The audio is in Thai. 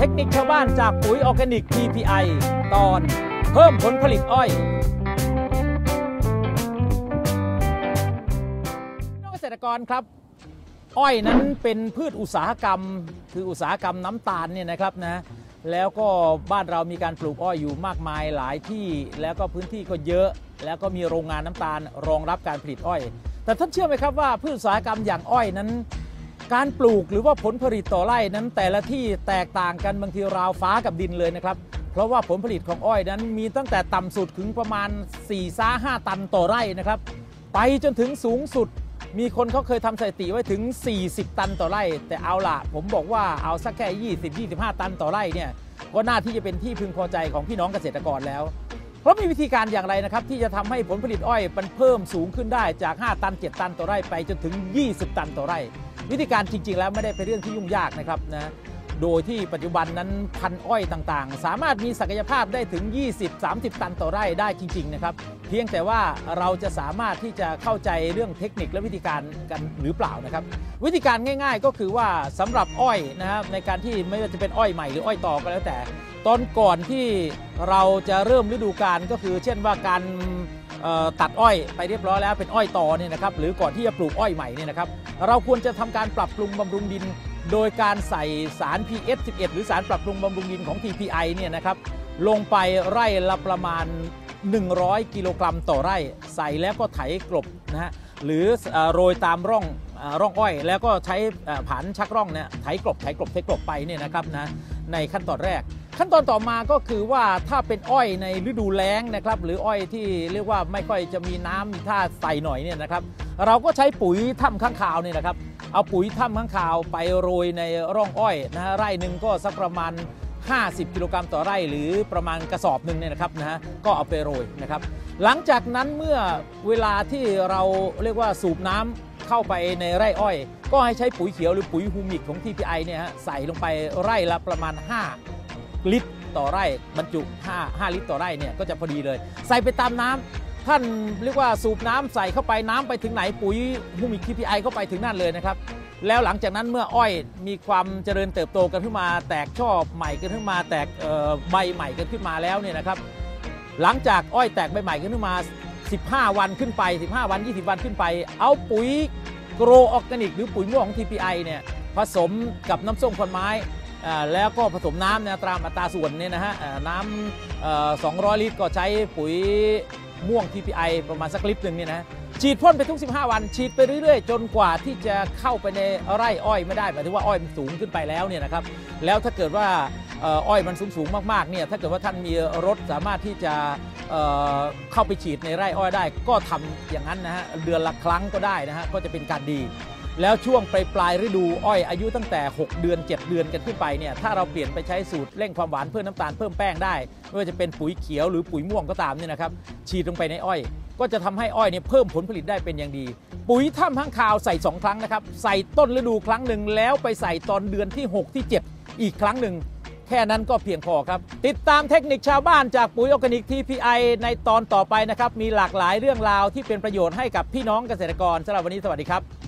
เทคนิคชาวบ้านจากปุ๋ยออร์แกนิก TPI ตอน เพิ่มผลผลิตอ้อยน้องเกษตรกรครับ อ้อยนั้นเป็นพืชอุตสาหกรรม คืออุตสาหกรรมน้ำตาลเนี่ยนะครับนะแล้วก็บ้านเรามีการปลูกอ้อยอยู่มากมายหลายที่ แล้วก็พื้นที่ก็เยอะ แล้วก็มีโรงงานน้ำตาลรองรับการผลิตอ้อย แต่ท่านเชื่อไหมครับว่าพืชอุตสาหกรรมอย่างอ้อยนั้น การปลูกหรือว่าผลผลิตต่อไร่นั้นแต่ละที่แตกต่างกันบางทีราวฟ้ากับดินเลยนะครับ เพราะว่าผลผลิตของอ้อยนั้นมีตั้งแต่ต่ำสุดถึงประมาณ4ซ่า5ตันต่อไร่นะครับ ไปจนถึงสูงสุด มีคนเขาเคยทำสถิติไว้ถึง 40 ตันต่อไร่ แต่เอาล่ะ ผมบอกว่าเอาสักแค่ 20 25 ตันต่อไร่เนี่ยก็น่าที่จะเป็นที่พึงพอใจของพี่น้องเกษตรกรแล้วเพราะมีวิธีการอย่างไรนะครับ ที่จะทำให้ผลผลิตอ้อยมันเพิ่มสูงขึ้นได้จาก 5 ตัน 7 ตันต่อไร่ไปจนถึง 20 ตันต่อไร่ วิธีการจริง ๆ แล้วไม่ได้เป็นเรื่องที่ยุ่งยากนะครับนะโดยที่ปัจจุบันนั้นพันอ้อยต่างๆ สามารถมีศักยภาพได้ถึง 20-30 ตันต่อไร่ได้จริง ๆ นะครับ เพียงแต่ว่าเราจะสามารถที่จะเข้าใจเรื่องเทคนิคและวิธีการกันหรือเปล่านะครับ วิธีการง่าย ๆ ก็คือว่าสำหรับอ้อยนะครับในการที่ไม่ว่าจะเป็นอ้อยใหม่หรืออ้อยต่อก็แล้วแต่ ตอนก่อนที่เราจะเริ่มฤดูกาลก็คือ เช่นว่าการ ตัดอ้อยไปเรียบร้อยแล้วเป็นอ้อยต่อเนี่ยนะครับหรือก่อนที่จะปลูกอ้อยใหม่เนี่ยนะครับเราควรจะทำการปรับปรุงบำรุงดิน โดยการใส่สาร PS 11 หรือสารปรับปรุงบำรุงดินของ TPI เนี่ยนะครับลงไปไร่ละประมาณ 100 กิโลกรัมต่อไร่ ใส่แล้วก็ไถกลบนะฮะหรือโรยตามร่องร่องอ้อย แล้วก็ใช้ผันชักร่องเนี่ยไถกลบไถกลบไถกลบไปเนี่ยนะครับนะในขั้นตอนแรก ขั้นตอนต่อมาก็คือว่าถ้าเป็นอ้อยในฤดูแล้งนะครับหรืออ้อยที่เรียกว่าไม่ค่อยจะมีน้ำมีท่าใส่หน่อยเนี่ยนะครับ เราก็ใช้ปุ๋ยถ้ำข้างคาวเนี่ยนะครับ เอาปุ๋ยถ้ำข้างคาวไปโรยในร่องอ้อยนะฮะไร่หนึ่งก็สักประมาณ 50 กิโลกรัมต่อไร่หรือประมาณกระสอบหนึ่งเนี่ยนะครับนะฮะก็เอาไปโรยนะครับ หลังจากนั้นเมื่อเวลาที่เราเรียกว่าสูบน้ำเข้าไปในไร่อ้อย ก็ให้ใช้ปุ๋ยเขียวหรือปุ๋ยฮูมิกของ TPI เนี่ยฮะใส่ลงไปไร่ละประมาณ 5 ลิตรต่อไร่บรรจุ 5 5 ลิตรต่อไร่เนี่ยก็จะพอดีเลย ใส่ไปตามน้ำท่านเรียกว่าสูบน้ำใส่เข้าไปน้ำไปถึงไหนปุ๋ยฮูมิก TPI เข้าไปถึงนั่นเลยนะครับ แล้วหลังจากนั้นเมื่ออ้อยมีความเจริญเติบโตกันขึ้นมา แตกช่อใหม่กันขึ้นมา แตกใบใหม่กันขึ้นมาแล้วเนี่ยนะครับ หลังจากอ้อยแตกใบใหม่กันขึ้นมา 15 วันขึ้นไป 15 วัน 20 วันขึ้นไป เอาปุ๋ยโกรออร์แกนิก หรือปุ๋ยม่วงของ TPI เนี่ยผสมกับน้ำส้มคนไม้ แล้วก็ผสมน้ำนี่ยตามอัตราส่วนเนี่ยนะฮะน้ำเอ่อ200ลิตรก็ใช้ปุ๋ยม่วง TPI ประมาณสักลิตรหนึ่งเนี่ยนะฉีดพ่นไปทุก 15 วัน ฉีดไปเรื่อยๆ จนกว่าที่จะเข้าไปในไร่อ้อยไม่ได้หมายถึงว่าอ้อยมันสูงขึ้นไปแล้วเนี่ยนะครับแล้วถ้าเกิดว่าอ้อยมันสูงๆมากๆเนี่ยถ้าเกิดว่าท่านมีรถสามารถที่จะเเข้าไปฉีดในไร่อ้อยได้ ก็ทำอย่างนั้นนะฮะเดือนละครั้งก็ได้นะฮะก็จะเป็นการดี แล้วช่วงปลายปลายฤดูอ้อยอายุตั้งแต่ 6 เดือน 7 เดือนกันขึ้นไปเนี่ยถ้าเราเปลี่ยนไปใช้สูตรเร่งความหวานเพิ่มน้ำตาลเพิ่มแป้งได้ ไม่ว่าจะเป็นปุ๋ยเขียวหรือปุ๋ยม่วงก็ตามเนี่ยนะครับฉีดลงไปในอ้อย ก็จะทำให้อ้อยเนี่ยเพิ่มผลผลิตได้เป็นอย่างดี ปุ๋ยถ้ำข้างคาวใส่ 2 ครั้งนะครับใส่ต้นฤดูครั้งหนึ่งแล้วไปใส่ตอนเดือนที่ 6 ที่ 7 อีกครั้งหนึ่งแค่นั้นก็เพียงพอครับ ติดตามเทคนิคชาวบ้านจากปุ๋ยออร์แกนิก TPI ในตอนต่อไปนะครับมีหลากหลายเรื่องราวที่เป็นประโยชน์ให้กับพี่น้องเกษตรกรสำหรับวันนี้สวัสดีครับ